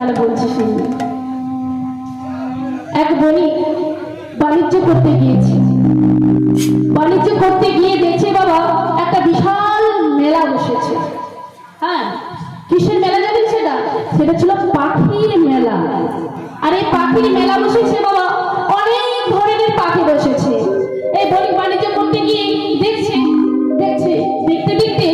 বলছি শুনুন এক বণিক বাণিজ্য করতে গিয়েছে। বাণিজ্য করতে গিয়ে দেখছে বাবা, একটা বিশাল মেলা বসেছে। হ্যাঁ কিসের মেলা জানেন সেটা? সেটা ছিল পাখির মেলা। আর এই পাখির মেলা বসেছে বাবা, অনেক ধরনের পাখি বসেছে। এই বণিক বাণিজ্য করতে গিয়ে দেখছে দেখছে, দেখতে দেখতে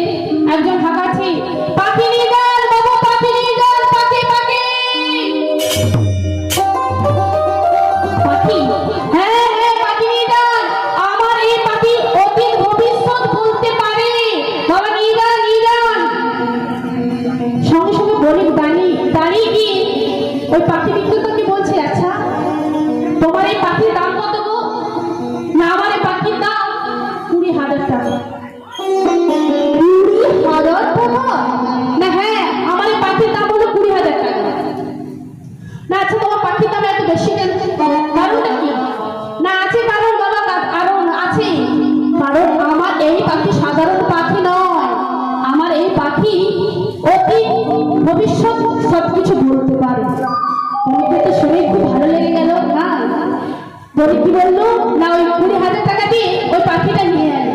কি বলল? না, ওই কুড়ি হাজার টাকা দিয়ে ওই পাখিটা নিয়ে আয়।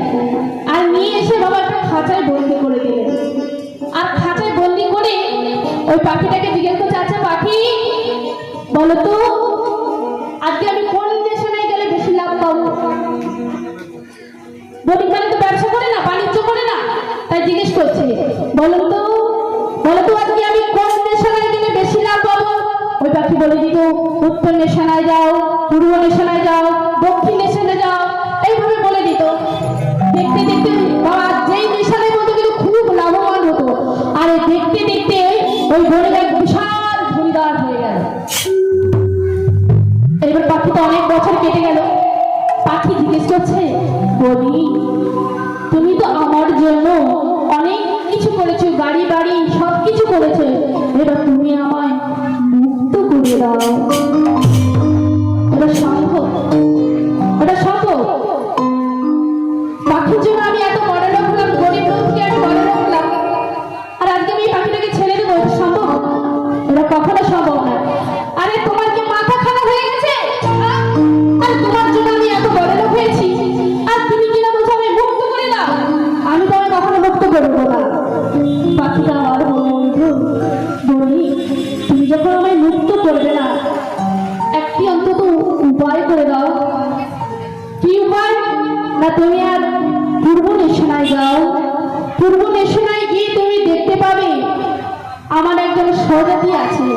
আর নিয়ে এসে বাবা একটা খাঁচায় বন্দি করে দিলেন আর খাঁচায় বন্দি করে ওই পাখিটাকে জিজ্ঞেস করছে আচ্ছা পাখি, বলো তো, আজকে আমি কোন দেশনায় গেলে বেশি লাভ পাবো? বণিক মানে তো ব্যবসা করে না, বাণিজ্য করে না? তাই জিজ্ঞেস করছে। বলো তো বলো তো আজকে আমি কোন দেশনায় গেলে বেশি লাভ পাবো? ওই পাখি বলে দিত উত্তর নেশানায় যাও। পূর্ব নেশানায় যাও, দক্ষিণ নেশানে যাও। এইভাবে বলে দিত। দেখতে দেখতে বাবা, যেই নেশানায় বলতো কিন্তু খুব লাভবান হতো। আর দেখতে দেখতে ওই এক বিশাল ধনীদার হয়ে গেল। এবার পাখিটা অনেক বছর কেটে গেল। পাখি জিজ্ঞেস করছে বলি তুমি তো আমার জন্য অনেক কিছু করেছ গাড়ি বাড়ি সব কিছু করেছ। এবার তুমি আমায় মুক্ত করে দাও। এটা সম্ভব? এটা সম্ভব? পাখির জন্য আমি এত বড় রাখলাম গরিব থেকে বড় লোক আর আজকে আমি ছেড়ে দেবো? সম্ভব? এটা কখনো সম্ভব উপায় করে দাও। কি উপায়? না, তুমি আর পূর্ব নেশনায় যাও। পূর্ব নেশনায় গিয়ে তুমি দেখতে পাবে, আমার একজন স্বজাতি আছে।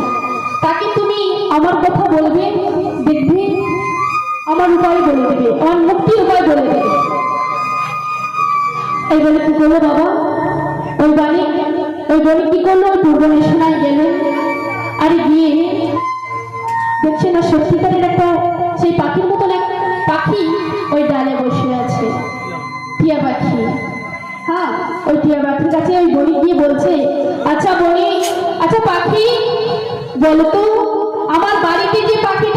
তাকে তুমি আমার কথা বলবে, দেখবে, আমার উপায় বলে দেবে, আমার মুক্তির উপায় বলে দেবে। এই বলে কি করল বাবা? ওই বাণী, ওই বলে কি করল? পূর্ব নেশনায় গেলেন আর গিয়ে বলছে আচ্ছা বলি আচ্ছা পাখি বলতো আমার বাড়িতে যে পাখিটা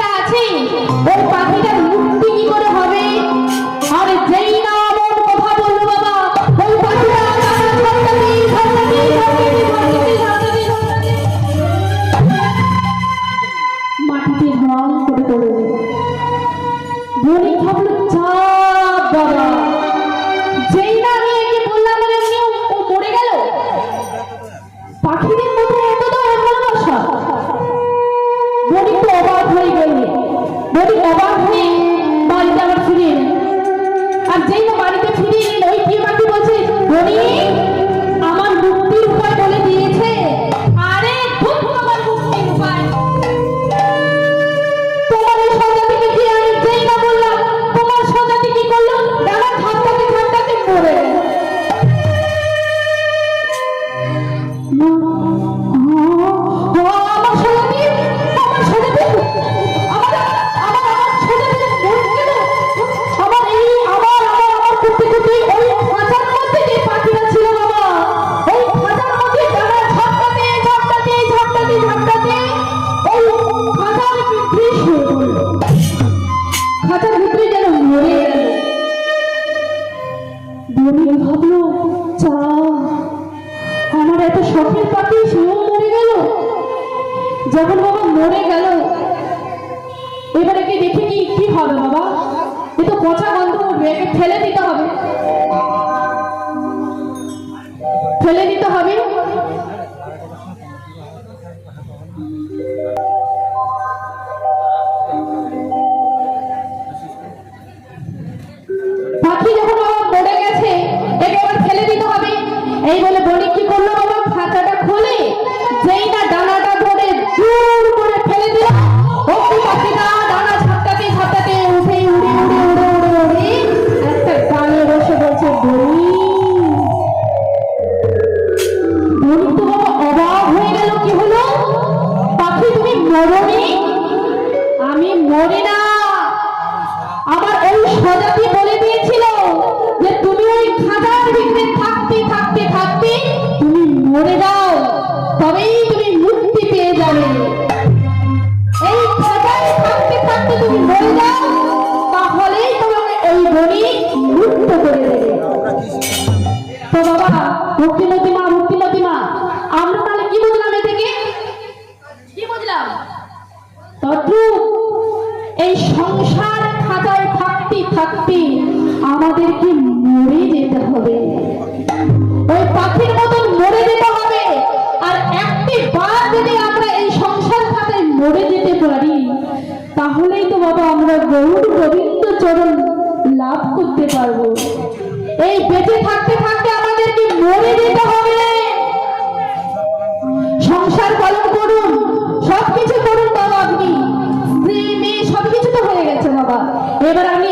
সতীর পাখি সেও মরে গেল যখন বাবা মরে গেল। এবারে কি দেখে কি কি হবে বাবা? এ তো পচা গন্ধ উঠবে একে ফেলে দিতে হবে। ফেলে দিতে হবে। পাখি যখন বাবা মরে গেছে, একে আবার ফেলে দিতে হবে। এই বলে বণিক আমি মরি না। আমার ওই সজাতি বলে দিয়েছিল যে তুমি ওই খাদার ভিতরে থাকতে থাকতে থাকতে তুমি মরে যাও। মরে যেতে হবে। ওই পাখির মতন মরে যেতে হবে। আর একটি বার যদি আমরা এই সংসার খাতায় মরে যেতে পারি, তাহলেই তো বাবা আমরা গরুর গোবিন্দ চরণ লাভ করতে পারব। এই বেঁচে থাকতে থাকতে আমাদেরকে মরে যেতে হবে? সংসার পালন করুন, সবকিছু করুন বাবা আপনি। স্ত্রী, মেয়ে, সবকিছু তো হয়ে গেছে বাবা। এবার আমি